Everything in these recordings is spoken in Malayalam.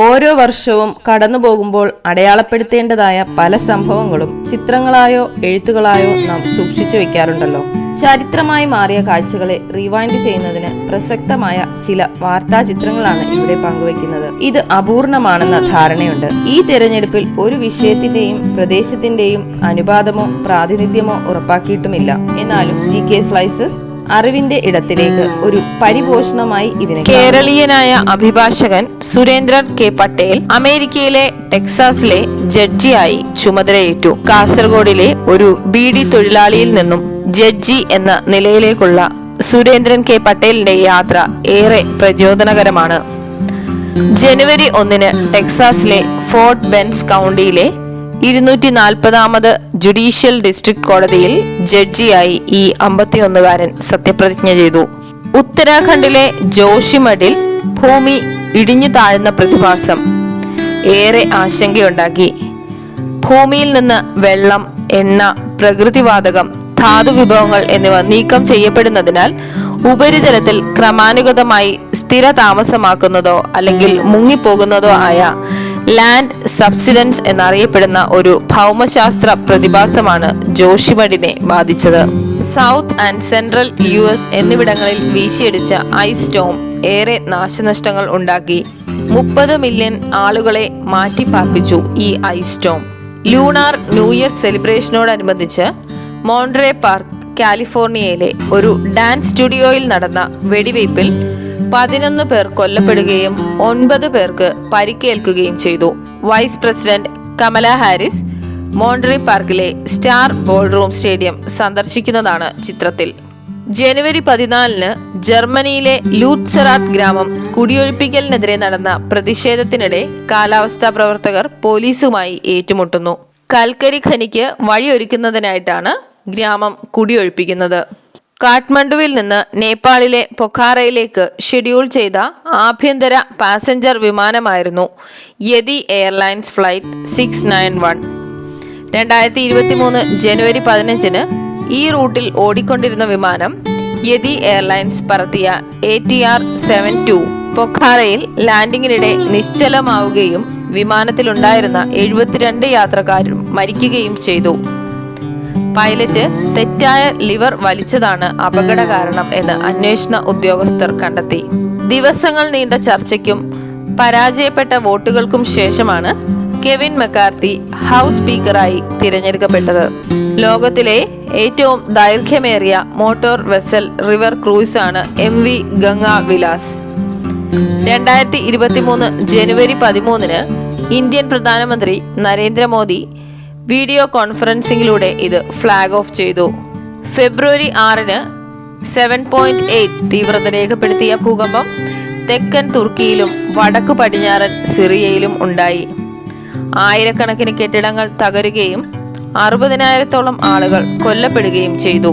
ഓരോ വർഷവും കടന്നു പോകുമ്പോൾ അടയാളപ്പെടുത്തേണ്ടതായ പല സംഭവങ്ങളും ചിത്രങ്ങളായോ എഴുത്തുകളായോ നാം സൂക്ഷിച്ചു വെക്കാറുണ്ടല്ലോ. ചരിത്രമായി മാറിയ കാഴ്ചകളെ റിവൈൻഡ് ചെയ്യുന്നതിന് പ്രസക്തമായ ചില വാർത്താ ചിത്രങ്ങളാണ് ഇവിടെ പങ്കുവെക്കുന്നത് ഇത് അപൂർണമാണെന്ന ധാരണയുണ്ട്. ഈ തിരഞ്ഞെടുപ്പിൽ ഒരു വിഷയത്തിന്റെയും പ്രദേശത്തിന്റെയും അനുപാതമോ പ്രാതിനിധ്യമോ ഉറപ്പാക്കിയിട്ടുമില്ല. എന്നാലും ജി കെ സ്ലൈസസ് അറിവിന്റെ ഇടത്തിലേക്ക് ഒരു പരിപോഷണമായി ഇതിനെ കേരളീയനായ അഭിഭാഷകൻ സുരേന്ദ്രൻ കെ പട്ടേൽ അമേരിക്കയിലെ ടെക്സാസിലെ ജഡ്ജിയായി ചുമതലയേറ്റു. കാസർഗോഡിലെ ഒരു ബീഡി തൊഴിലാളിയിൽ നിന്നും ജഡ്ജി എന്ന നിലയിലേക്കുള്ള സുരേന്ദ്രൻ കെ പട്ടേലിന്റെ യാത്ര ഏറെ പ്രചോദനകരമാണ്. ജനുവരി ഒന്നിന് ടെക്സാസിലെ ഫോർട്ട് ബെൻസ് കൗണ്ടിയിലെ ഇരുന്നൂറ്റി നാൽപ്പതാമത് ജുഡീഷ്യൽ ഡിസ്ട്രിക്ട് കോടതിയിൽ ജഡ്ജിയായി ഈ അമ്പത്തിയൊന്നുകാരൻ സത്യപ്രതിജ്ഞ ചെയ്തു. ഉത്തരാഖണ്ഡിലെ ജോഷിമഠിൽ ഭൂമി ഇടിഞ്ഞു താഴ്ന്ന പ്രതിഭാസം ഏറെ ആശങ്കയുണ്ടാക്കി. ഭൂമിയിൽ നിന്ന് വെള്ളം എണ്ണ പ്രകൃതിവാതകം ധാതു വിഭവങ്ങൾ എന്നിവ നീക്കം ചെയ്യപ്പെടുന്നതിനാൽ ഉപരിതലത്തിൽ ക്രമാനുഗതമായി സ്ഥിര താമസമാക്കുന്നതോ അല്ലെങ്കിൽ മുങ്ങിപ്പോകുന്നതോ ആയ ലാൻഡ് സബ്സിഡൻസ് എന്നറിയപ്പെടുന്ന ഒരു ഭൗമശാസ്ത്ര പ്രതിഭാസമാണ് ജോഷിവഡിനെ ബാധിച്ചത്. South and central U S എന്നിവിടങ്ങളിൽ വീശിയടിച്ച ഐസ് സ്റ്റോം ഏറെ നാശനഷ്ടങ്ങൾ ഉണ്ടാക്കി. മുപ്പത് മില്യൺ ആളുകളെ മാറ്റിപ്പാർപ്പിച്ചു ഈ ice storm lunar new year സെലിബ്രേഷനോടനുബന്ധിച്ച് Monterey park കാലിഫോർണിയയിലെ ഒരു ഡാൻസ് സ്റ്റുഡിയോയിൽ നടന്ന വെടിവയ്പിൽ പതിനൊന്ന് പേർ കൊല്ലപ്പെടുകയും ഒൻപത് പേർക്ക് പരിക്കേൽക്കുകയും ചെയ്തു. Vice president Kamala Harris Monterey പാർക്കിലെ സ്റ്റാർ ബോൾറൂം സ്റ്റേഡിയം സന്ദർശിക്കുന്നതാണ് ചിത്രത്തിൽ. ജനുവരി പതിനാലിന് ജർമ്മനിയിലെ ലൂത്സറാത്ത് ഗ്രാമം കുടിയൊഴിപ്പിക്കലിനെതിരെ നടന്ന പ്രതിഷേധത്തിനിടെ കാലാവസ്ഥാ പ്രവർത്തകർ പോലീസുമായി ഏറ്റുമുട്ടുന്നു. കൽക്കരി ഖനിക്ക് വഴിയൊരുക്കുന്നതിനായിട്ടാണ് ഗ്രാമം കുടിയൊഴിപ്പിക്കുന്നത്. കാഠ്മണ്ഡുവിൽ നിന്ന് നേപ്പാളിലെ പൊഖാറയിലേക്ക് ഷെഡ്യൂൾ ചെയ്ത ആഭ്യന്തര passenger വിമാനമായിരുന്നു Yeti airlines flight six nine one. രണ്ടായിരത്തി ഇരുപത്തി മൂന്ന് ജനുവരി പതിനഞ്ചിന് ഈ റൂട്ടിൽ ഓടിക്കൊണ്ടിരുന്ന വിമാനം Yeti airlines പറത്തിയ A T R seven two പൊഖാറയിൽ ലാൻഡിങ്ങിനിടെ നിശ്ചലമാവുകയും വിമാനത്തിലുണ്ടായിരുന്ന എഴുപത്തിരണ്ട് യാത്രക്കാരും മരിക്കുകയും ചെയ്തു. പൈലറ്റ് തെറ്റായ ലിവർ വലിച്ചതാണ് അപകട കാരണം എന്ന് അന്വേഷണ ഉദ്യോഗസ്ഥർ കണ്ടെത്തി. ദിവസങ്ങൾ നീണ്ട ചർച്ചയ്ക്കും പരാജയപ്പെട്ട വോട്ടുകൾക്കും ശേഷമാണ് കെവിൻ മെക്കാർത്തി ഹൗസ് സ്പീക്കറായി തിരഞ്ഞെടുക്കപ്പെട്ടത്. ലോകത്തിലെ ഏറ്റവും ദൈർഘ്യമേറിയ മോട്ടോർ വെസൽ റിവർ ക്രൂയിസ് ആണ് എം വി ഗംഗ വിലാസ് രണ്ടായിരത്തി ഇരുപത്തി മൂന്ന് ജനുവരി പതിമൂന്നിന് ഇന്ത്യൻ പ്രധാനമന്ത്രി നരേന്ദ്രമോദി വീഡിയോ കോൺഫറൻസിംഗിലൂടെ ഇത് ഫ്ലാഗ് ഓഫ് ചെയ്തു. ഫെബ്രുവരി ആറിന് സെവൻ പോയിന്റ് എയ്റ്റ് തീവ്രത രേഖപ്പെടുത്തിയ ഭൂകമ്പം തെക്കൻ തുർക്കിയിലും വടക്ക് പടിഞ്ഞാറൻ സിറിയയിലും ഉണ്ടായി. ആയിരക്കണക്കിന് കെട്ടിടങ്ങൾ തകരുകയും അറുപതിനായിരത്തോളം ആളുകൾ കൊല്ലപ്പെടുകയും ചെയ്തു.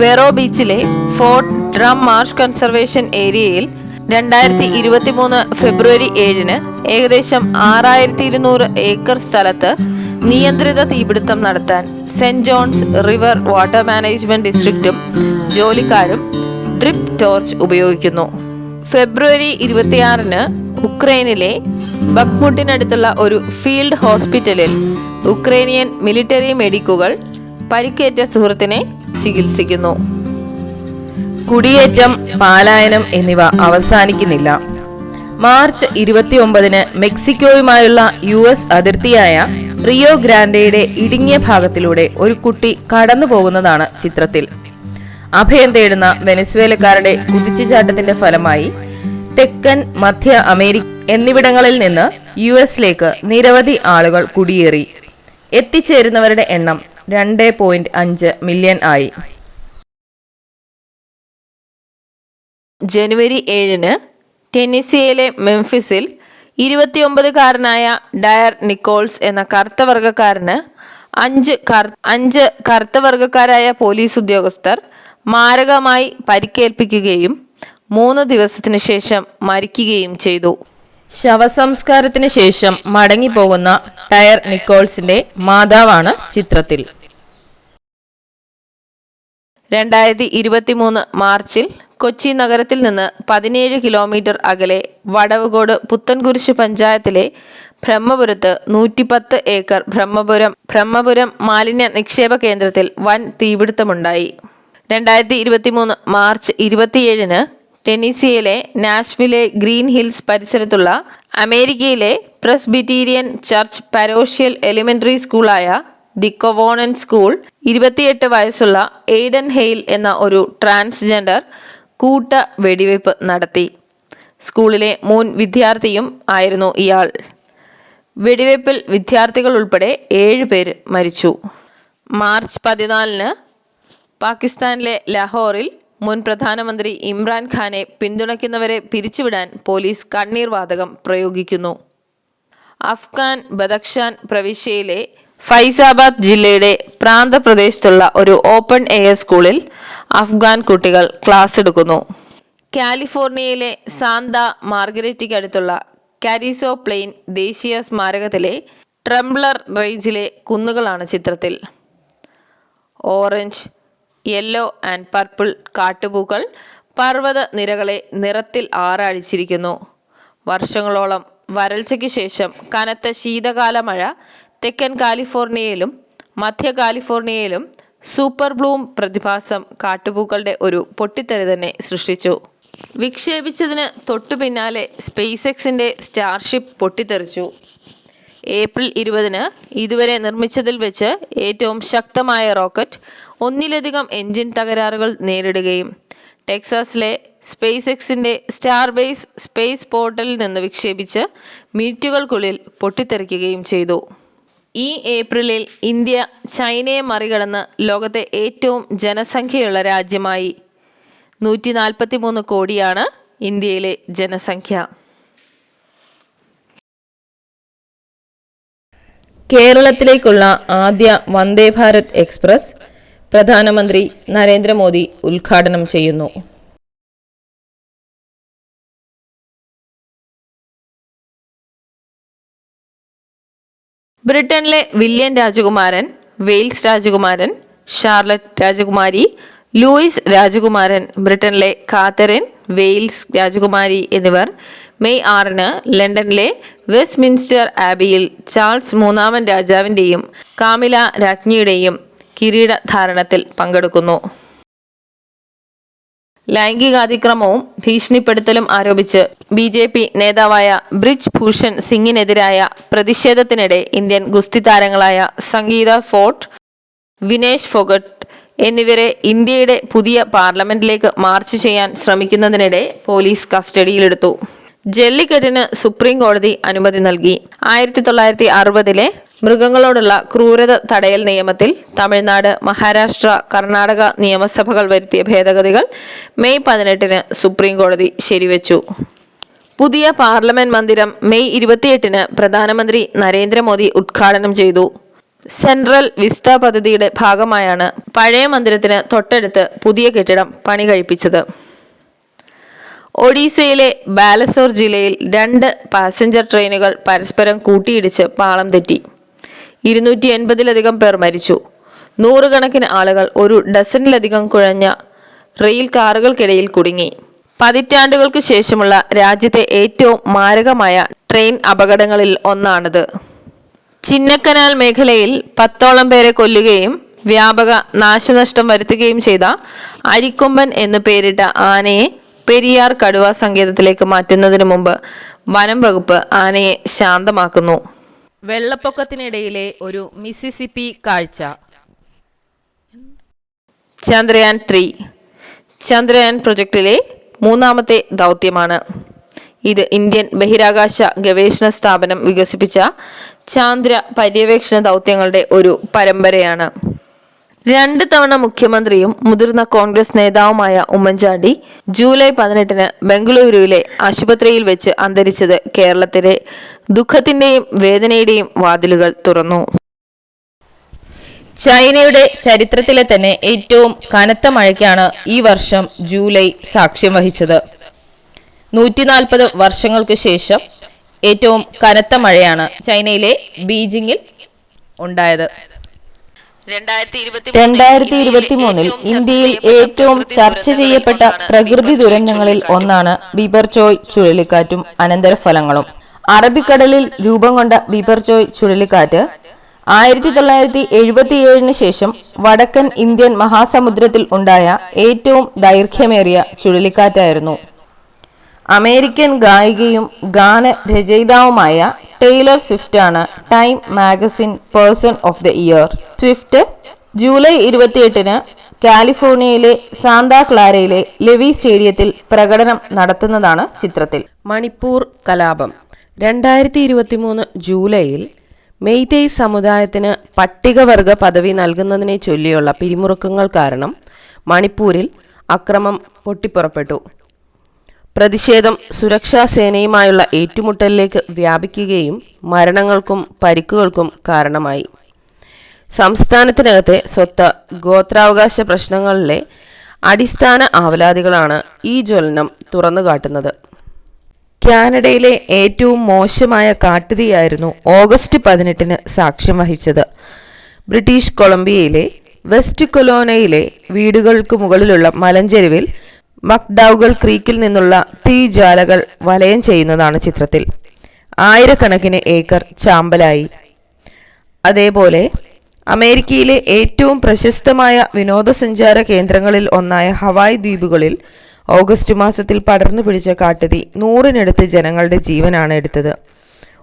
വെറോ ബീച്ചിലെ ഫോർട്ട് ഡ്രം മാർഷ് കൺസർവേഷൻ ഏരിയയിൽ രണ്ടായിരത്തി ഇരുപത്തി മൂന്ന് ഫെബ്രുവരി ഏഴിന് ഏകദേശം ആറായിരത്തി ഇരുന്നൂറ് ഏക്കർ സ്ഥലത്ത് നിയന്ത്രിത തീപിടുത്തം നടത്താൻ Saint Johns river water management ഡിസ്ട്രിക്റ്റും ജോലിക്കാരും ഡ്രിപ്പ് ടോർച്ച് ഉപയോഗിക്കുന്നു. ഫെബ്രുവരി ഇരുപത്തിയാറിന് ഉക്രൈനിലെ ബക്മുട്ടിനടുത്തുള്ള ഒരു ഫീൽഡ് ഹോസ്പിറ്റലിൽ ഉക്രൈനിയൻ മിലിറ്ററി മെഡിക്കുകൾ പരിക്കേറ്റ സുഹൃത്തിനെ ചികിത്സിക്കുന്നു. കുടിയേറ്റം പാലായനം എന്നിവ അവസാനിക്കുന്നില്ല. മാർച്ച് ഇരുപത്തിയൊമ്പതിന് മെക്സിക്കോയുമായുള്ള യു എസ് അതിർത്തിയായ റിയോ ഗ്രാൻഡയുടെ ഇടുങ്ങിയ ഭാഗത്തിലൂടെ ഒരു കുട്ടി കടന്നു പോകുന്നതാണ് ചിത്രത്തിൽ. അഭയം തേടുന്ന വെനസ്വേലക്കാരുടെ കുതിച്ചുചാട്ടത്തിന്റെ ഫലമായി തെക്കൻ മധ്യ അമേരിക്ക എന്നിവിടങ്ങളിൽ നിന്ന് യു എസിലേക്ക് നിരവധി ആളുകൾ കുടിയേറി. എത്തിച്ചേരുന്നവരുടെ എണ്ണം രണ്ട് പോയിന്റ് അഞ്ച് മില്യൺ ആയി. ജനുവരി ഏഴിന് ടെന്നിസിയയിലെ മെംഫിസിൽ ഇരുപത്തിയൊമ്പതുകാരനായ ഡയർ നിക്കോൾസ് എന്ന കറുത്ത വർഗക്കാരന് അഞ്ച് അഞ്ച് കറുത്ത വർഗക്കാരായ പോലീസ് ഉദ്യോഗസ്ഥർ മാരകമായി പരിക്കേൽപ്പിക്കുകയും മൂന്ന് ദിവസത്തിനു ശേഷം മരിക്കുകയും ചെയ്തു. ശവസംസ്കാരത്തിന് ശേഷം മടങ്ങിപ്പോകുന്ന ടയർ നിക്കോൾസിന്റെ മാതാവാണ് ചിത്രത്തിൽ. രണ്ടായിരത്തി ഇരുപത്തി മൂന്ന് മാർച്ചിൽ കൊച്ചി നഗരത്തിൽ നിന്ന് പതിനേഴ് കിലോമീറ്റർ അകലെ വടവുകോട് പുത്തൻകുരിശ് പഞ്ചായത്തിലെ ബ്രഹ്മപുരത്ത് നൂറ്റിപ്പത്ത് ഏക്കർ ബ്രഹ്മപുരം ബ്രഹ്മപുരം മാലിന്യ നിക്ഷേപ കേന്ദ്രത്തിൽ വൻ തീപിടുത്തമുണ്ടായി. രണ്ടായിരത്തി ഇരുപത്തി മൂന്ന് മാർച്ച് ഇരുപത്തിയേഴിന് ടെന്നീസിയയിലെ നാഷ്വിലെ ഗ്രീൻ ഹിൽസ് പരിസരത്തുള്ള അമേരിക്കയിലെ പ്രസ്ബിറ്റീരിയൻ ചർച്ച് പരോഷ്യൽ എലിമെന്ററി സ്കൂളായ ദി കൊവോണൻ സ്കൂൾ ഇരുപത്തിയെട്ട് വയസ്സുള്ള എയ്ഡൻ ഹെയിൽ എന്ന ഒരു ട്രാൻസ്ജെൻഡർ കൂട്ട വെടിവയ്പ് നടത്തി. സ്കൂളിലെ മുൻ വിദ്യാർത്ഥിയും ആയിരുന്നു ഇയാൾ. വെടിവയ്പിൽ വിദ്യാർത്ഥികൾ ഉൾപ്പെടെ ഏഴ് പേര് മരിച്ചു. മാർച്ച് പതിനാലിന് പാകിസ്ഥാനിലെ ലാഹോറിൽ മുൻ പ്രധാനമന്ത്രി ഇമ്രാൻഖാനെ പിന്തുണയ്ക്കുന്നവരെ പിരിച്ചുവിടാൻ പോലീസ് കണ്ണീർ വാതകം പ്രയോഗിക്കുന്നു. അഫ്ഗാൻ ബദക്ഷാൻ പ്രവിശ്യയിലെ ഫൈസാബാദ് ജില്ലയുടെ പ്രാന്തപ്രദേശത്തുള്ള ഒരു ഓപ്പൺ എയർ സ്കൂളിൽ അഫ്ഗാൻ കുട്ടികൾ ക്ലാസ് എടുക്കുന്നു. കാലിഫോർണിയയിലെ സാന്ത മാർഗരറ്റിക്കടുത്തുള്ള കാരിസോ പ്ലെയിൻ ദേശീയ സ്മാരകത്തിലെ ട്രംബ്ലർ റേഞ്ചിലെ കുന്നുകളാണ് ചിത്രത്തിൽ. ഓറഞ്ച് യെല്ലോ ആൻഡ് പർപ്പിൾ കാട്ടുപൂക്കൾ പർവത നിരകളെ നിറത്തിൽ ആറാടിച്ചിരിക്കുന്നു വർഷങ്ങളോളം വരൾച്ചയ്ക്ക് ശേഷം കനത്ത ശീതകാല മഴ തെക്കൻ കാലിഫോർണിയയിലും മധ്യ കാലിഫോർണിയയിലും സൂപ്പർ ബ്ലൂം പ്രതിഭാസം കാട്ടുപൂക്കളുടെ ഒരു പൊട്ടിത്തെറി തന്നെ സൃഷ്ടിച്ചു. വിക്ഷേപിച്ചതിന് തൊട്ടു പിന്നാലെ സ്പേസ് എക്സിന്റെ സ്റ്റാർഷിപ്പ് പൊട്ടിത്തെറിച്ചു. ഏപ്രിൽ ഇരുപതിന് ഇതുവരെ നിർമ്മിച്ചതിൽ വെച്ച് ഏറ്റവും ശക്തമായ റോക്കറ്റ് ഒന്നിലധികം എൻജിൻ തകരാറുകൾ നേരിടുകയും ടെക്സാസിലെ സ്പേസ് എക്സിന്റെ സ്റ്റാർ ബേസ് സ്പേസ് പോർട്ടലിൽ നിന്ന് വിക്ഷേപിച്ച് മിനിറ്റുകൾക്കുള്ളിൽ പൊട്ടിത്തെറിക്കുകയും ചെയ്തു. ഈ ഏപ്രിലിൽ ഇന്ത്യ ചൈനയെ മറികടന്ന് ലോകത്തെ ഏറ്റവും ജനസംഖ്യയുള്ള രാജ്യമായി. നൂറ്റി നാൽപ്പത്തി മൂന്ന് കോടിയാണ് ഇന്ത്യയിലെ ജനസംഖ്യ. കേരളത്തിലേക്കുള്ള ആദ്യ വന്ദേ ഭാരത് എക്സ്പ്രസ് പ്രധാനമന്ത്രി നരേന്ദ്രമോദി ഉദ്ഘാടനം ചെയ്യുന്നു. ബ്രിട്ടനിലെ വില്യം രാജകുമാരൻ വെയിൽസ് രാജകുമാരൻ ഷാർലറ്റ് രാജകുമാരി ലൂയിസ് രാജകുമാരൻ ബ്രിട്ടനിലെ കാത്തറിൻ വെയിൽസ് രാജകുമാരി എന്നിവർ മെയ് ആറിന് ലണ്ടനിലെ വെസ്റ്റ്മിൻസ്റ്റർ ആബിയിൽ ചാൾസ് മൂന്നാമൻ രാജാവിന്റെയും കാമില രാജ്ഞിയുടെയും കിരീടധാരണത്തിൽ പങ്കെടുക്കുന്നു. ലൈംഗികാതിക്രമവും ഭീഷണിപ്പെടുത്തലും ആരോപിച്ച് ബി ജെ പി നേതാവായ ബ്രിജ് ഭൂഷൺ സിംഗിനെതിരായ പ്രതിഷേധത്തിനിടെ ഇന്ത്യൻ ഗുസ്തി താരങ്ങളായ സംഗീത ഫോർട്ട് വിനേഷ് ഫോഗട്ട് എന്നിവരെ ഇന്ത്യയുടെ പുതിയ പാർലമെന്റിലേക്ക് മാർച്ച് ചെയ്യാൻ ശ്രമിക്കുന്നതിനിടെ പോലീസ് കസ്റ്റഡിയിലെടുത്തു. ജല്ലിക്കെട്ടിന് സുപ്രീം കോടതി അനുമതി നൽകി. ആയിരത്തി തൊള്ളായിരത്തി അറുപതിലെ മൃഗങ്ങളോടുള്ള ക്രൂരത തടയൽ നിയമത്തിൽ തമിഴ്നാട് മഹാരാഷ്ട്ര കർണാടക നിയമസഭകൾ വരുത്തിയ ഭേദഗതികൾ മെയ് പതിനെട്ടിന് സുപ്രീം കോടതി ശരിവെച്ചു. പുതിയ പാർലമെന്റ് മന്ദിരം മെയ് ഇരുപത്തിയെട്ടിന് പ്രധാനമന്ത്രി നരേന്ദ്രമോദി ഉദ്ഘാടനം ചെയ്തു. സെൻട്രൽ വിസ്ത പദ്ധതിയുടെ ഭാഗമായാണ് പഴയ മന്ദിരത്തിന് തൊട്ടടുത്ത് പുതിയ കെട്ടിടം പണി കഴിപ്പിച്ചത്. ഒഡീസയിലെ ബാലസോർ ജില്ലയിൽ രണ്ട് പാസഞ്ചർ ട്രെയിനുകൾ പരസ്പരം കൂട്ടിയിടിച്ച് പാളം തെറ്റി. ഇരുന്നൂറ്റി എൺപതിലധികം പേർ മരിച്ചു. നൂറുകണക്കിന് ആളുകൾ ഒരു ഡസനിലധികം കുഴഞ്ഞ റെയിൽ കാറുകൾക്കിടയിൽ കുടുങ്ങി. പതിറ്റാണ്ടുകൾക്ക് ശേഷമുള്ള രാജ്യത്തെ ഏറ്റവും മാരകമായ ട്രെയിൻ അപകടങ്ങളിൽ ഒന്നാണിത്. ചിന്നക്കനാൽ മേഖലയിൽ പത്തോളം പേരെ കൊല്ലുകയും വ്യാപക നാശനഷ്ടം വരുത്തുകയും ചെയ്ത അരിക്കൊമ്പൻ എന്ന് പേരിട്ട ആനയെ പെരിയാർ കടുവ സങ്കേതത്തിലേക്ക് മാറ്റുന്നതിന് മുമ്പ് വനം വകുപ്പ് ആനയെ ശാന്തമാക്കുന്നു. വെള്ളപ്പൊക്കത്തിനിടയിലെ ഒരു മിസിസിപ്പി കാഴ്ച. ചന്ദ്രയാൻ ത്രീ. ചന്ദ്രയാൻ പ്രൊജക്റ്റിലെ മൂന്നാമത്തെ ദൗത്യമാണ്. ഇത് ഇന്ത്യൻ ബഹിരാകാശ ഗവേഷണ സ്ഥാപനം വികസിപ്പിച്ച ചാന്ദ്ര പര്യവേക്ഷണ ദൗത്യങ്ങളുടെ ഒരു പരമ്പരയാണ്. രണ്ട് തവണ മുഖ്യമന്ത്രിയും മുതിർന്ന കോൺഗ്രസ് നേതാവുമായ ഉമ്മൻചാണ്ടി ജൂലൈ പതിനെട്ടിന് ബംഗളൂരുവിലെ ആശുപത്രിയിൽ വെച്ച് അന്തരിച്ചത് കേരളത്തിലെ ദുഃഖത്തിന്റെയും വേദനയുടെയും വാതിലുകൾ തുറന്നു. ചൈനയുടെ ചരിത്രത്തിലെ തന്നെ ഏറ്റവും കനത്ത മഴയ്ക്കാണ് ഈ വർഷം ജൂലൈ സാക്ഷ്യം വഹിച്ചത്. നൂറ്റിനാൽപ്പത് വർഷങ്ങൾക്ക് ശേഷം ഏറ്റവും കനത്ത മഴയാണ് ചൈനയിലെ ബീജിംഗിൽ ഉണ്ടായത്. രണ്ടായിരത്തി ഇരുപത്തി മൂന്നിൽ ഇന്ത്യയിൽ ഏറ്റവും ചർച്ച ചെയ്യപ്പെട്ട പ്രകൃതി ദുരന്തങ്ങളിൽ ഒന്നാണ് ബിബർചോയ് ചുഴലിക്കാറ്റും അനന്തരഫലങ്ങളും. അറബിക്കടലിൽ രൂപം കൊണ്ട ബിബർചോയ് ചുഴലിക്കാറ്റ് ആയിരത്തി തൊള്ളായിരത്തി എഴുപത്തിയേഴിന് ശേഷം വടക്കൻ ഇന്ത്യൻ മഹാസമുദ്രത്തിൽ ഉണ്ടായ ഏറ്റവും ദൈർഘ്യമേറിയ ചുഴലിക്കാറ്റായിരുന്നു. അമേരിക്കൻ ഗായികയും ഗാന രചയിതാവുമായ ടെയ്ലർ സ്വിഫ്റ്റാണ് ആണ് Time magazine person of the year. Swift July ഇരുപത്തിയെട്ടിന് കാലിഫോർണിയയിലെ സാന്താ ക്ലാരയിലെ ലെവി സ്റ്റേഡിയത്തിൽ പ്രകടനം നടത്തുന്നതാണ് ചിത്രത്തിൽ. മണിപ്പൂർ കലാപം. രണ്ടായിരത്തി ഇരുപത്തി മൂന്ന് ജൂലൈയിൽ മെയ്തേയ് സമുദായത്തിന് പട്ടികവർഗ പദവി നൽകുന്നതിനെ ചൊല്ലിയുള്ള പിരിമുറുക്കങ്ങൾ കാരണം മണിപ്പൂരിൽ അക്രമം പൊട്ടിപ്പുറപ്പെട്ടു. പ്രതിഷേധം സുരക്ഷാ സേനയുമായുള്ള ഏറ്റുമുട്ടലിലേക്ക് വ്യാപിക്കുകയും മരണങ്ങൾക്കും പരിക്കുകൾക്കും കാരണമായി. സംസ്ഥാനത്തിനകത്തെ സ്വത്ത് ഗോത്രാവകാശ പ്രശ്നങ്ങളിലെ അടിസ്ഥാന ആവലാതികളാണ് ഈ ജ്വലനം തുറന്നുകാട്ടുന്നത്. കാനഡയിലെ ഏറ്റവും മോശമായ കാട്ടുതീയായിരുന്നു ഓഗസ്റ്റ് പതിനെട്ടിന് സാക്ഷ്യം വഹിച്ചത്. ബ്രിട്ടീഷ് കൊളംബിയയിലെ വെസ്റ്റ് കൊലോനയിലെ വീടുകൾക്ക് മുകളിലുള്ള മലഞ്ചെരുവിൽ മക്ഡൗഗൽ ക്രീക്കിൽ നിന്നുള്ള തീജ്വാലകൾ വലയം ചെയ്യുന്നതാണ് ചിത്രത്തിൽ. ആയിരക്കണക്കിന് ഏക്കർ ചാമ്പലായി. അതേപോലെ അമേരിക്കയിലെ ഏറ്റവും പ്രശസ്തമായ വിനോദസഞ്ചാര കേന്ദ്രങ്ങളിൽ ഒന്നായ ഹവായ് ദ്വീപുകളിൽ ഓഗസ്റ്റ് മാസത്തിൽ പടർന്നു പിടിച്ച കാട്ടുതീ നൂറിനടുത്ത് ജനങ്ങളുടെ ജീവനാണ് എടുത്തത്.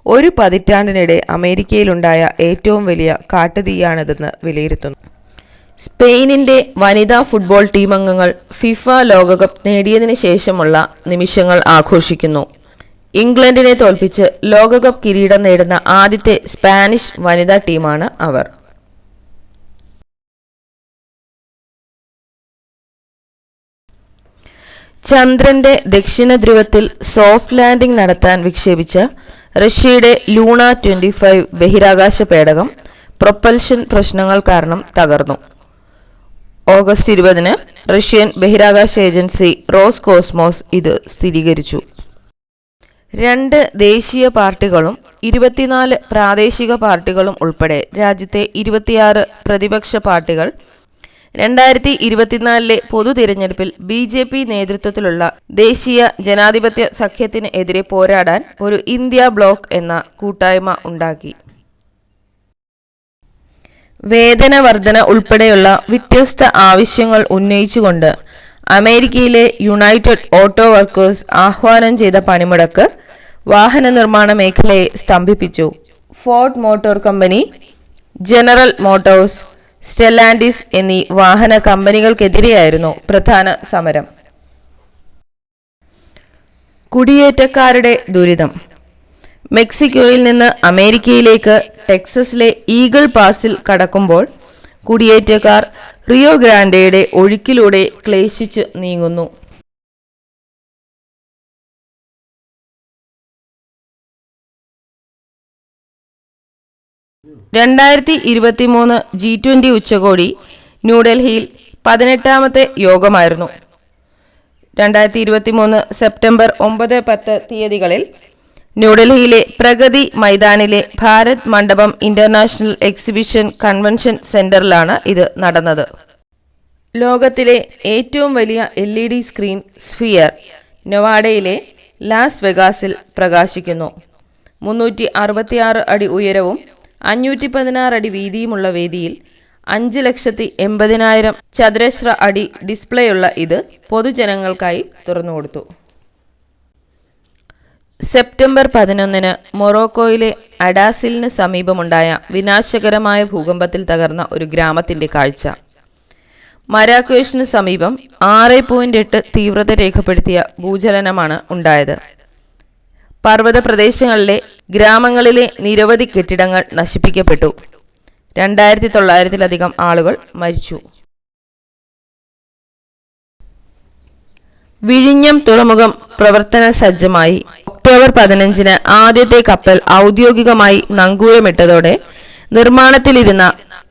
ഒരു പതിറ്റാണ്ടിനിടെ അമേരിക്കയിലുണ്ടായ ഏറ്റവും വലിയ കാട്ടുതീയാണിതെന്ന് വിലയിരുത്തുന്നു. സ്പെയിനിന്റെ വനിതാ ഫുട്ബോൾ ടീം അംഗങ്ങൾ ഫിഫ ലോകകപ്പ് നേടിയതിനു ശേഷമുള്ള നിമിഷങ്ങൾ ആഘോഷിക്കുന്നു. ഇംഗ്ലണ്ടിനെ തോൽപ്പിച്ച് ലോകകപ്പ് കിരീടം നേടുന്ന ആദ്യത്തെ സ്പാനിഷ് വനിതാ ടീമാണ് അവർ. ചന്ദ്രന്റെ ദക്ഷിണ ധ്രുവത്തിൽ സോഫ്റ്റ് ലാൻഡിംഗ് നടത്താൻ വിക്ഷേപിച്ച റഷ്യയുടെ ലൂണ ട്വന്റി ഫൈവ് ബഹിരാകാശ പേടകം പ്രൊപ്പൽഷൻ പ്രശ്നങ്ങൾ കാരണം തകർന്നു. ഓഗസ്റ്റ് ഇരുപതിന് റഷ്യൻ ബഹിരാകാശ ഏജൻസി റോസ് കോസ്മോസ് ഇത് സ്ഥിരീകരിച്ചു. രണ്ട് ദേശീയ പാർട്ടികളും ഇരുപത്തിനാല് പ്രാദേശിക പാർട്ടികളും ഉൾപ്പെടെ രാജ്യത്തെ ഇരുപത്തിയാറ് പ്രതിപക്ഷ പാർട്ടികൾ രണ്ടായിരത്തി ഇരുപത്തിനാലിലെ പൊതു തിരഞ്ഞെടുപ്പിൽ ബി ജെ പി നേതൃത്വത്തിലുള്ള ദേശീയ ജനാധിപത്യ സഖ്യത്തിന് എതിരെ പോരാടാൻ ഒരു ഇന്ത്യ ബ്ലോക്ക് എന്ന കൂട്ടായ്മ ഉണ്ടാക്കി. വേതന വർധന ഉൾപ്പെടെയുള്ള വ്യത്യസ്ത ആവശ്യങ്ങൾ ഉന്നയിച്ചുകൊണ്ട് അമേരിക്കയിലെ യുണൈറ്റഡ് ഓട്ടോ വർക്കേഴ്സ് ആഹ്വാനം ചെയ്ത പണിമുടക്ക് വാഹന നിർമ്മാണ മേഖലയെ സ്തംഭിപ്പിച്ചു. Ford Motor Company General Motors Stellantis എന്നീ വാഹന കമ്പനികൾക്കെതിരെയായിരുന്നു പ്രധാന സമരം. കുടിയേറ്റക്കാരുടെ ദുരിതം. മെക്സിക്കോയിൽ നിന്ന് അമേരിക്കയിലേക്ക് ടെക്സസിലെ ഈഗിൾ പാസിൽ കടക്കുമ്പോൾ കുടിയേറ്റക്കാർ റിയോ ഗ്രാൻഡയുടെ ഒഴുക്കിലൂടെ ക്ലേശിച്ച് നീങ്ങുന്നു. രണ്ടായിരത്തി ഇരുപത്തി മൂന്ന് ജി ട്വന്റി ഉച്ചകോടി ന്യൂഡൽഹിയിൽ പതിനെട്ടാമത്തെ യോഗമായിരുന്നു. രണ്ടായിരത്തി ഇരുപത്തി മൂന്ന് സെപ്റ്റംബർ ഒമ്പത് പത്ത് തീയതികളിൽ ന്യൂഡൽഹിയിലെ പ്രഗതി മൈതാനിലെ ഭാരത് മണ്ഡപം ഇന്റർനാഷണൽ എക്സിബിഷൻ കൺവെൻഷൻ സെന്ററിലാണ് ഇത് നടന്നത്. ലോകത്തിലെ ഏറ്റവും വലിയ L E D screen Sphere നൊവാഡയിലെ Las വെഗാസിൽ പ്രകാശിക്കുന്നു. മുന്നൂറ്റി അറുപത്തിയാറ് അടി ഉയരവും അഞ്ഞൂറ്റി പതിനാറ് അടി വീതിയുമുള്ള വേദിയിൽ അഞ്ച് ലക്ഷത്തി എൺപതിനായിരം ചതുരശ്ര അടി ഡിസ്പ്ലേയുള്ള ഇത് പൊതുജനങ്ങൾക്കായി തുറന്നുകൊടുത്തു. സെപ്റ്റംബർ പതിനൊന്നിന് മൊറോക്കോയിലെ അഡാസിലിന് സമീപമുണ്ടായ വിനാശകരമായ ഭൂകമ്പത്തിൽ തകർന്ന ഒരു ഗ്രാമത്തിന്റെ കാഴ്ച. മരാക്കേഷിന് സമീപം ആറ് പോയിന്റ് എട്ട് തീവ്രത രേഖപ്പെടുത്തിയ ഭൂചലനമാണ് ഉണ്ടായത്. പർവത പ്രദേശങ്ങളിലെ ഗ്രാമങ്ങളിലെ നിരവധി കെട്ടിടങ്ങൾ നശിപ്പിക്കപ്പെട്ടു. രണ്ടായിരത്തി തൊള്ളായിരത്തിലധികം ആളുകൾ മരിച്ചു. വിഴിഞ്ഞം തുറമുഖം പ്രവർത്തന സജ്ജമായി ഒക്ടോബർ പതിനഞ്ചിന് ആദ്യത്തെ കപ്പൽ ഔദ്യോഗികമായി നങ്കൂരമിട്ടതോടെ നിർമ്മാണത്തിലിരുന്ന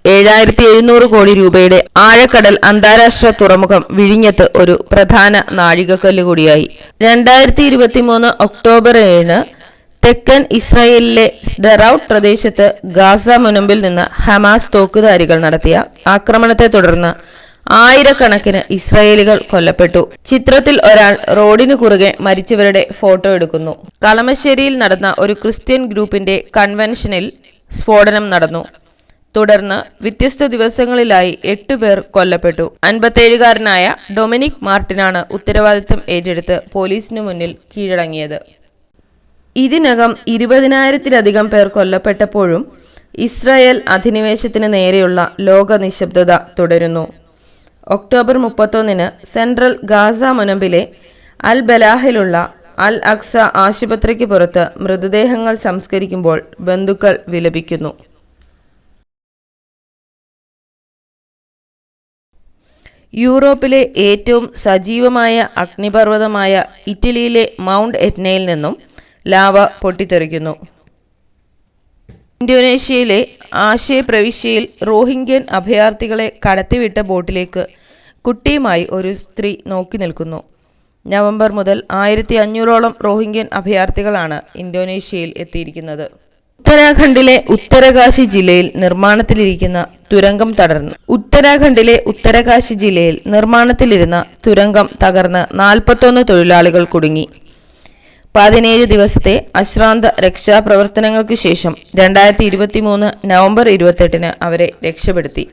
ഏഴായിരത്തി എഴുന്നൂറ് കോടി രൂപയുടെ ആഴക്കടൽ അന്താരാഷ്ട്ര തുറമുഖം വിഴിഞ്ഞത്ത് ഒരു പ്രധാന നാഴികക്കല്ല് കൂടിയായി രണ്ടായിരത്തി ഇരുപത്തി മൂന്ന് ഒക്ടോബർ ഏഴിന് തെക്കൻ ഇസ്രായേലിലെ ഡെറൌട്ട് പ്രദേശത്ത് ഗാസ മുനമ്പിൽ നിന്ന് ഹമാസ് തോക്കുധാരികൾ നടത്തിയ ആക്രമണത്തെ തുടർന്ന് ആയിരക്കണക്കിന് ഇസ്രായേലികൾ കൊല്ലപ്പെട്ടു. ചിത്രത്തിൽ ഒരാൾ റോഡിനു കുറുകെ മരിച്ചവരുടെ ഫോട്ടോ എടുക്കുന്നു. കളമശ്ശേരിയിൽ നടന്ന ഒരു ക്രിസ്ത്യൻ ഗ്രൂപ്പിന്റെ കൺവെൻഷനിൽ സ്ഫോടനം നടന്നു. തുടർന്ന് വ്യത്യസ്ത ദിവസങ്ങളിലായി എട്ട് പേർ കൊല്ലപ്പെട്ടു. അൻപത്തേഴുകാരനായ ഡൊമിനിക് മാർട്ടിനാണ് ഉത്തരവാദിത്തം ഏറ്റെടുത്ത് പോലീസിനു മുന്നിൽ കീഴടങ്ങിയത്. ഇതിനകം ഇരുപതിനായിരത്തിലധികം പേർ കൊല്ലപ്പെട്ടപ്പോഴും ഇസ്രായേൽ അധിനിവേശത്തിന് നേരെയുള്ള ലോക നിശബ്ദത തുടരുന്നു. ഒക്ടോബർ മുപ്പത്തൊന്നിന് സെൻട്രൽ ഗാസ മുനമ്പിലെ അൽ ബലാഹിലുള്ള അൽ അക്സ ആശുപത്രിക്ക് പുറത്ത് മൃതദേഹങ്ങൾ സംസ്കരിക്കുമ്പോൾ ബന്ധുക്കൾ വിലപിക്കുന്നു. യൂറോപ്പിലെ ഏറ്റവും സജീവമായ അഗ്നിപർവതമായ ഇറ്റലിയിലെ മൗണ്ട് എറ്റ്നയിൽ നിന്നും ലാവ പൊട്ടിത്തെറിക്കുന്നു. ഇന്തോനേഷ്യയിലെ ആശയ പ്രവിശ്യയിൽ റോഹിംഗ്യൻ അഭയാർത്ഥികളെ കടത്തിവിട്ട ബോട്ടിലേക്ക് കുട്ടിയുമായി ഒരു സ്ത്രീ നോക്കി നിൽക്കുന്നു. നവംബർ മുതൽ ആയിരത്തി അഞ്ഞൂറോളം റോഹിംഗ്യൻ അഭയാർത്ഥികളാണ് ഇന്തോനേഷ്യയിൽ എത്തിയിരിക്കുന്നത്. ഉത്തരാഖണ്ഡിലെ ഉത്തരകാശി ജില്ലയിൽ നിർമ്മാണത്തിലിരിക്കുന്ന തുരങ്കം തകർന്നു. ഉത്തരാഖണ്ഡിലെ ഉത്തരകാശി ജില്ലയിൽ നിർമ്മാണത്തിലിരുന്ന തുരങ്കം തകർന്ന് നാൽപ്പത്തൊന്ന് തൊഴിലാളികൾ കുടുങ്ങി. പതിനേഴ് ദിവസത്തെ അശ്രാന്ത രക്ഷാപ്രവർത്തനങ്ങൾക്ക് ശേഷം രണ്ടായിരത്തി ഇരുപത്തി മൂന്ന് നവംബർ ഇരുപത്തെട്ടിന് അവരെ രക്ഷപ്പെടുത്തി.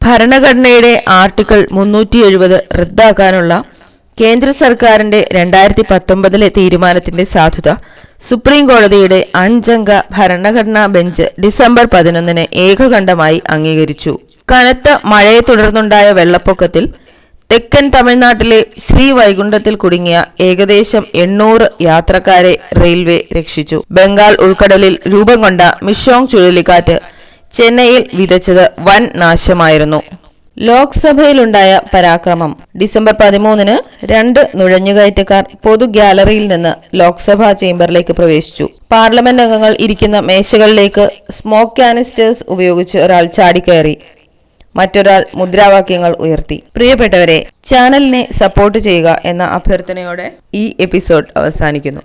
ഭരണഘടനയുടെ ആർട്ടിക്കിൾ മുന്നൂറ്റി എഴുപത് റദ്ദാക്കാനുള്ള കേന്ദ്ര സർക്കാരിന്റെ രണ്ടായിരത്തി പത്തൊമ്പതിലെ തീരുമാനത്തിന്റെ സാധുത സുപ്രീം കോടതിയുടെ അഞ്ചംഗ ഭരണഘടനാ ബെഞ്ച് ഡിസംബർ പതിനൊന്നിന് ഏകകണ്ഠമായി അംഗീകരിച്ചു. കനത്ത മഴയെ തുടർന്നുണ്ടായ വെള്ളപ്പൊക്കത്തിൽ തെക്കൻ തമിഴ്നാട്ടിലെ ശ്രീവൈകുണ്ഠത്തിൽ കുടുങ്ങിയ ഏകദേശം എണ്ണൂറ് യാത്രക്കാരെ റെയിൽവേ രക്ഷിച്ചു. ബംഗാൾ ഉൾക്കടലിൽ രൂപം കൊണ്ട മിഷോങ് ചുഴലിക്കാറ്റ് ചെന്നൈയിൽ വിതച്ചത് വൻ നാശമായിരുന്നു. ലോക്സഭയിലുണ്ടായ പരാക്രമം. ഡിസംബർ പതിമൂന്നിന് രണ്ട് നുഴഞ്ഞുകയറ്റക്കാർ പൊതു ഗ്യാലറിയിൽ നിന്ന് ലോക്സഭാ ചേംബറിലേക്ക് പ്രവേശിച്ചു. പാർലമെന്റ് അംഗങ്ങൾ ഇരിക്കുന്ന മേശകളിലേക്ക് സ്മോക്ക് കാനിസ്റ്റേഴ്സ് ഉപയോഗിച്ച് ഒരാൾ ചാടിക്കയറി. മറ്റൊരാൾ മുദ്രാവാക്യങ്ങൾ ഉയർത്തി. പ്രിയപ്പെട്ടവരെ ചാനലിനെ സപ്പോർട്ട് ചെയ്യുക എന്ന അഭ്യർത്ഥനയോടെ ഈ എപ്പിസോഡ് അവസാനിക്കുന്നു.